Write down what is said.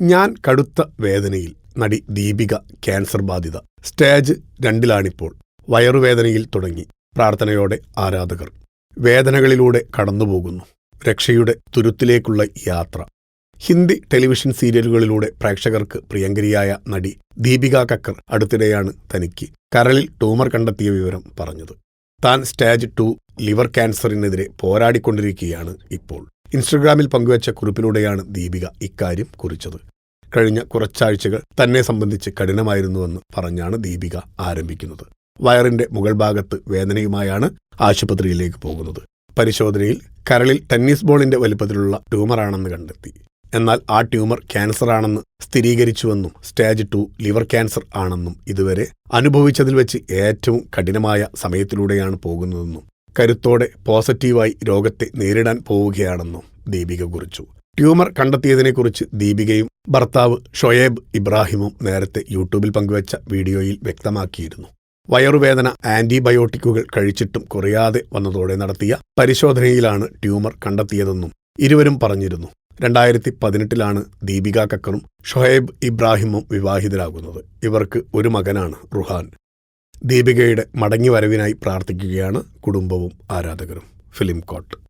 ഞാൻ കടുത്ത വേദനയിൽ നടി ദീപിക ക്യാൻസർ ബാധിത. സ്റ്റേജ് രണ്ടിലാണിപ്പോൾ. വയറുവേദനയിൽ തുടങ്ങി. പ്രാർത്ഥനയോടെ ആരാധകർ. വേദനകളിലൂടെ കടന്നുപോകുന്നു. രക്ഷയുടെ തുരുത്തിലേക്കുള്ള യാത്ര. ഹിന്ദി ടെലിവിഷൻ സീരിയലുകളിലൂടെ പ്രേക്ഷകർക്ക് പ്രിയങ്കരിയായ നടി ദീപിക കക്കർ അടുത്തിടെയാണ് തനിക്ക് കരളിൽ ട്യൂമർ കണ്ടെത്തിയ വിവരം പറഞ്ഞത്. താൻ സ്റ്റേജ് ടു ലിവർ ക്യാൻസറിനെതിരെ പോരാടിക്കൊണ്ടിരിക്കുകയാണ് ഇപ്പോൾ. ഇൻസ്റ്റഗ്രാമിൽ പങ്കുവച്ച കുറിപ്പിലൂടെയാണ് ദീപിക ഇക്കാര്യം കുറിച്ചത്. കഴിഞ്ഞ കുറച്ചാഴ്ചകൾ തന്നെ സംബന്ധിച്ച് കഠിനമായിരുന്നുവെന്ന് പറഞ്ഞാണ് ദീപിക ആരംഭിക്കുന്നത്. വയറിന്റെ മുകൾ ഭാഗത്ത് വേദനയുമായാണ് ആശുപത്രിയിലേക്ക് പോകുന്നത്. പരിശോധനയിൽ കരളിൽ ടെന്നീസ് ബോളിന്റെ വലിപ്പത്തിലുള്ള ട്യൂമറാണെന്ന് കണ്ടെത്തി. എന്നാൽ ആ ട്യൂമർ ക്യാൻസറാണെന്ന് സ്ഥിരീകരിച്ചുവെന്നും സ്റ്റേജ് ടു ലിവർ ക്യാൻസർ ആണെന്നും ഇതുവരെ അനുഭവിച്ചതിൽ വെച്ച് ഏറ്റവും കഠിനമായ സമയത്തിലൂടെയാണ് പോകുന്നതെന്നും കരുത്തോടെ പോസിറ്റീവായി രോഗത്തെ നേരിടാൻ പോവുകയാണെന്നും ദീപിക കുറിച്ചു. ട്യൂമർ കണ്ടെത്തിയതിനെക്കുറിച്ച് ദീപികയും ഭർത്താവ് ഷൊയേബ് ഇബ്രാഹിമും നേരത്തെ യൂട്യൂബിൽ പങ്കുവച്ച വീഡിയോയിൽ വ്യക്തമാക്കിയിരുന്നു. വയറുവേദന ആന്റിബയോട്ടിക്കുകൾ കഴിച്ചിട്ടും കുറയാതെ വന്നതോടെ നടത്തിയ പരിശോധനയിലാണ് ട്യൂമർ കണ്ടെത്തിയതെന്നും ഇരുവരും പറഞ്ഞിരുന്നു. രണ്ടായിരത്തി പതിനെട്ടിലാണ് ദീപിക കക്കറും ഷൊഹേബ് ഇബ്രാഹിമും വിവാഹിതരാകുന്നത്. ഇവർക്ക് ഒരു മകനാണ് റുഹാൻ. ദീപികയുടെ മടങ്ങിവരവിനായി പ്രാർത്ഥിക്കുകയാണ് കുടുംബവും ആരാധകരും. Film coat.